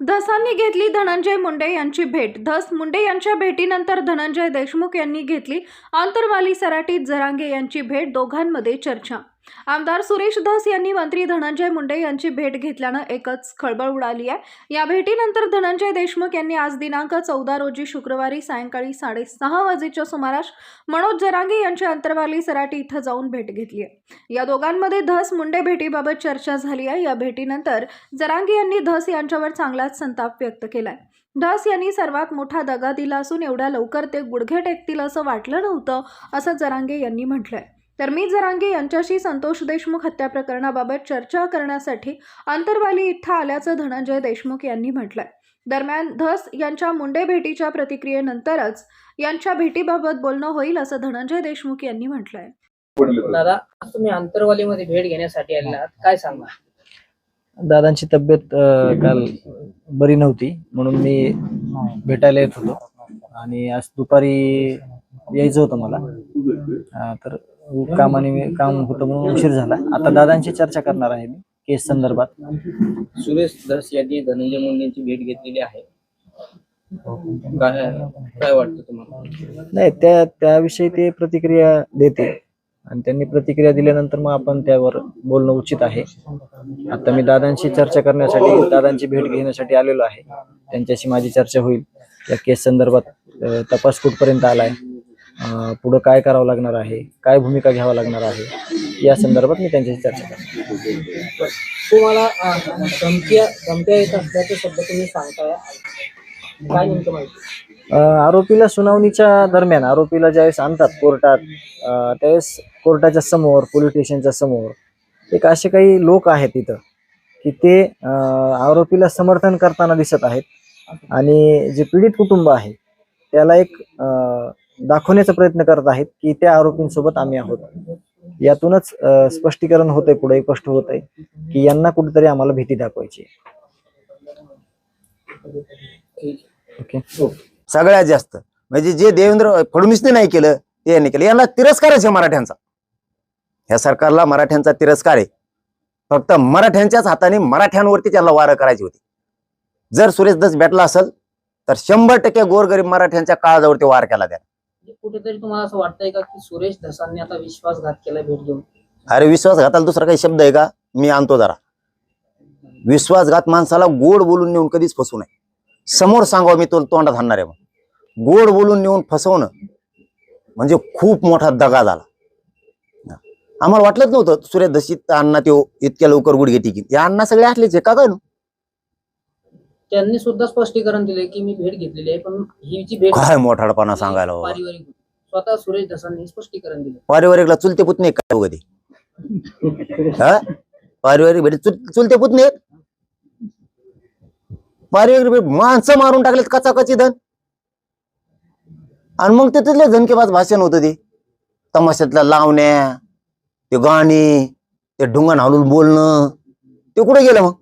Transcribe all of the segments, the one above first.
धसांनी घेतली धनंजय मुंडे यांची भेट. धस मुंडे यांच्या भेटीनंतर धनंजय देशमुख यांनी घेतली आंतरवाली सराटीत जरांगे यांची भेट दोघांमध्ये चर्चा आमदार सुरेश धस यांनी मंत्री धनंजय मुंडे यांची भेट घेतल्यानं एकच खळबळ उडाली आहे. या भेटीनंतर धनंजय देशमुख यांनी आज दिनांक चौदा रोजी शुक्रवारी सायंकाळी साडेसहा वाजेच्या सुमारास मनोज जरांगे यांच्या अंतरवाली सराटी इथं जाऊन भेट घेतली आहे. या दोघांमध्ये धस मुंडे भेटीबाबत चर्चा झाली आहे. या भेटीनंतर जरांगे यांनी धस यांच्यावर चांगलाच संताप व्यक्त केलाय. धस यांनी सर्वात मोठा दगा दिला असून एवढ्या लवकर ते गुडघे टेकतील असं वाटलं नव्हतं असं जरांगे यांनी म्हटलंय. तर मी जरांगे यांच्याशी संतोष देशमुख हत्या प्रकरणाबाबत चर्चा करण्यासाठी अंतरवाली इथं आल्याचं धनंजय देशमुख यांनी म्हटलंय. दरम्यान धस यांच्या मुंडे भेटीच्या प्रतिक्रियेनंतरच यांच्या भेटीबाबत बोलणं होईल असं धनंजय देशमुख यांनी म्हटलंय. दादा तुम्ही आंतरवालीमध्ये भेट घेण्यासाठी आले काय सांगा? दादांची तब्येत अ, काल बरी नव्हती म्हणून मी भेटायला येत होतो. आणि आज दुपारी यायचं होतं मला. अ, तर कामाने काम होतं म्हणून उशीर झाला. आता दादांची चर्चा करणार आहे मी केस संदर्भात. सुरेश धस यांनी धनंजय मुंडेंची भेट घेतलेली आहे. काय वाटतं तुम्हाला? नाही त्या त्याविषयी ते प्रतिक्रिया देते आणि त्यांनी प्रतिक्रिया दिल्यानंतर मग आपण त्यावर बोलणं उचित आहे. आता मी दादांशी चर्चा करण्यासाठी दादांची भेट घेण्यासाठी आलेलो आहे. त्यांच्याशी माझी चर्चा होईल. या केस संदर्भात तपास कुठपर्यंत आलाय. अ, पुढं काय करावं लागणार आहे? काय भूमिका घ्यावं लागणार आहे? या संदर्भात मी त्यांच्याशी चर्चा करतो तुम्हाला अं, धमक्या धमक्या येत असल्याचे शब्द तुम्ही सांगताय. काय नेमकं माहिती? अ, आरोपीला सुनावणीच्या दरम्यान आरोपीला ज्यावेळेस आणतात कोर्टात त्यावेळेस कोर्टाच्या समोर पोलीस स्टेशनच्या समोर एक असे काही लोक आहेत तिथं की ते आरोपीला समर्थन करताना दिसत आहेत. आणि जे पीडित कुटुंब आहे त्याला एक दाखवण्याचा प्रयत्न करत आहेत की त्या आरोपींसोबत आम्ही आहोत. यातूनच स्पष्टीकरण होतंय पुढे स्पष्ट होतंय की यांना कुठेतरी आम्हाला भीती दाखवायची ओके हो. सगळ्यात जास्त. म्हणजे जे देवेंद्र फडणवीसने नाही केलं ते यांनी केलं. यांना तिरस्कारच आहे मराठ्यांचा. ह्या सरकारला मराठ्यांचा तिरस्कार आहे. फक्त मराठ्यांच्याच हाताने मराठ्यांवरती त्यांना वारं करायची होती. जर सुरेश दस भेटला असेल तर शंभर टक्के गोरगरीब मराठ्यांच्या काळजावरती वार केला त्या की कुठेतरी तुम्हाला असं वाटतंय का की सुरेश धसांनी आता विश्वासघात केला भेट घेऊन अरे विश्वासघाताला दुसरा काही शब्द आहे का? मी आणतो जरा. विश्वासघात माणसाला गोड बोलून नेऊन कधीच फसवू नये. समोर सांगावं मी तो तोंडात आणणार आहे मग गोड बोलून नेऊन फसवणं म्हणजे खूप मोठा दगा झाला. आम्हाला वाटलंच नव्हतं सूर्य दशीत अण्णा तो इतक्या लवकर गुडघे टिकीन. या अण्णा सगळे असलेच आहे का काय त्यांनी सुद्धा स्पष्टीकरण दिले की मी भेट घेतलेली आहे पण ही जी भेट काय मोठाडपणा सांगायला बाबा. पारिवारिक होती. स्वतः सुरेश धसांनी स्पष्टीकरण दिलं पारिवारिकला चुलते पुतणे काय हो कधी हा पारिवारिक भेटी चुल- चुलते पुतणे आहेत? पारिवारिक भेट माणसं मारून टाकलेत कचाकची धन आणि मग ते तिथले झनकेबाज भाषण होतं ते तमाशातल्या लावण्या ते गाणी ते ढुंगण हालून बोलणं ते कुठे गेलं मग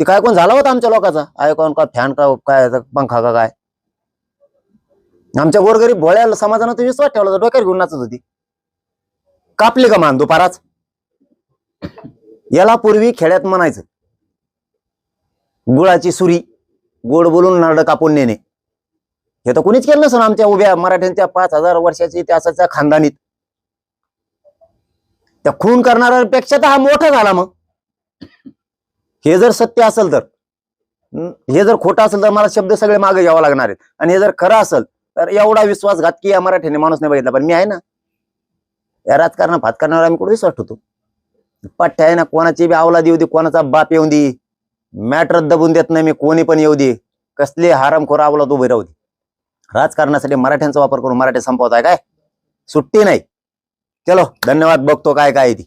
ते काय कोण झाला होता आमच्या लोकांचा? आय कोण का फॅन का काय पंखा का काय? आमच्या गोरगरीब भोळ्या समाजानं तर विश्वास ठेवला होता डोक्यावर घेऊन नाचत होती. कापली का मान दुपाराच याला पूर्वी खेड्यात म्हणायचं गुळाची सुरी गोड बोलून नारळ कापून नेणे. हे तर कुणीच केलं नसेल आमच्या उभ्या मराठ्यांच्या पाच हजार वर्षाच्या इतिहासाच्या खानदानीत. त्या खून करणाऱ्यापेक्षा तर हा मोठा झाला मग. हे जर सत्य असेल तर हे जर खोटं असेल तर मला शब्द सगळे मागे घ्यावा लागणार आहेत. आणि हे जर खरं असेल तर एवढा विश्वासघात की या मराठ्याने माणूस नाही बघितला पण मी आहे ना या राजकारण फातकारणावर आम्ही कुठे विश्वास ठेवतो? पठ्ठ्या आहे ना कोणाची बी आवला देऊ दे कोणाचा बाप येऊ दे मॅटर दबून देत नाही मी कोणी पण येऊ दे कसले हारामखोर आवला तो उभे राहू दे. राजकारणासाठी मराठ्यांचा वापर करून मराठी संपवताय काय? सुट्टी नाही. चलो धन्यवाद बघतो काय काय आहे ती.